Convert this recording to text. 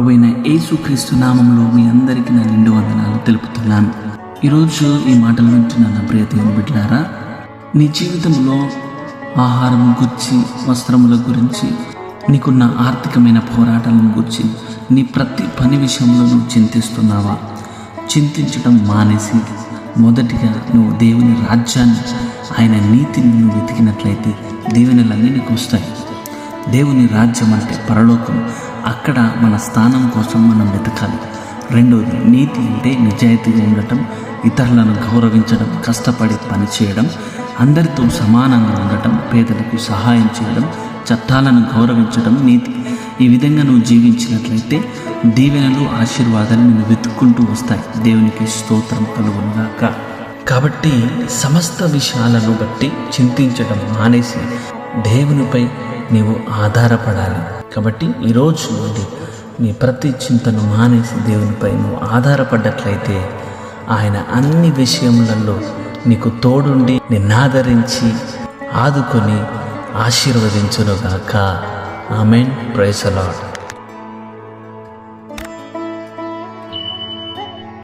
ప్రభైన యేసుక్రీస్తు నామంలో మీ అందరికీ నా నిండు వందనాలు తెలుపుతున్నాను. ఈరోజు ఈ మాటలు వింటున్న నా ప్రియ దేవుని బిడ్డలారా నీ జీవితంలో ఆహారం గురించి వస్త్రముల గురించి నీకున్న ఆర్థికమైన పోరాటాలను గురించి నీ ప్రతి పని విషయంలో నువ్వు చింతిస్తున్నావా? చింతించడం మానేసి మొదటిగా నువ్వు దేవుని రాజ్యాన్ని ఆయన నీతిని నువ్వు వెతికినట్లయితే దేవునిలన్నీ నీకు వస్తాయి. దేవుని రాజ్యం అంటే పరలోకం. అక్కడ మన స్థానం కోసం మనం వెతకాలి. రెండోది నీతి అంటే నిజాయితీగా ఉండటం ఇతరులను గౌరవించడం కష్టపడి పనిచేయడం అందరితో సమానంగా ఉండటం పేదలకు సహాయం చేయడం చట్టాలను గౌరవించడం నీతి. ఈ విధంగా నువ్వు జీవించినట్లయితే దీవెనలు ఆశీర్వాదాలు నువ్వు వెతుక్కుంటూ వస్తాయి. దేవునికి స్తోత్రం కలుగునుగాక. కాబట్టి సమస్త విషయాలను బట్టి చింతించడం మానేసి దేవునిపై నీవు ఆధారపడాలి. కాబట్టి ఈరోజు నుండి నీ ప్రతి చింతను మానేసి దేవునిపై నువ్వు ఆధారపడ్డట్లయితే ఆయన అన్ని విషయములలో నీకు తోడుండి నిన్నాదరించి ఆదుకొని ఆశీర్వదించునుగాక. ఆమెన్. ప్రైసలాడ్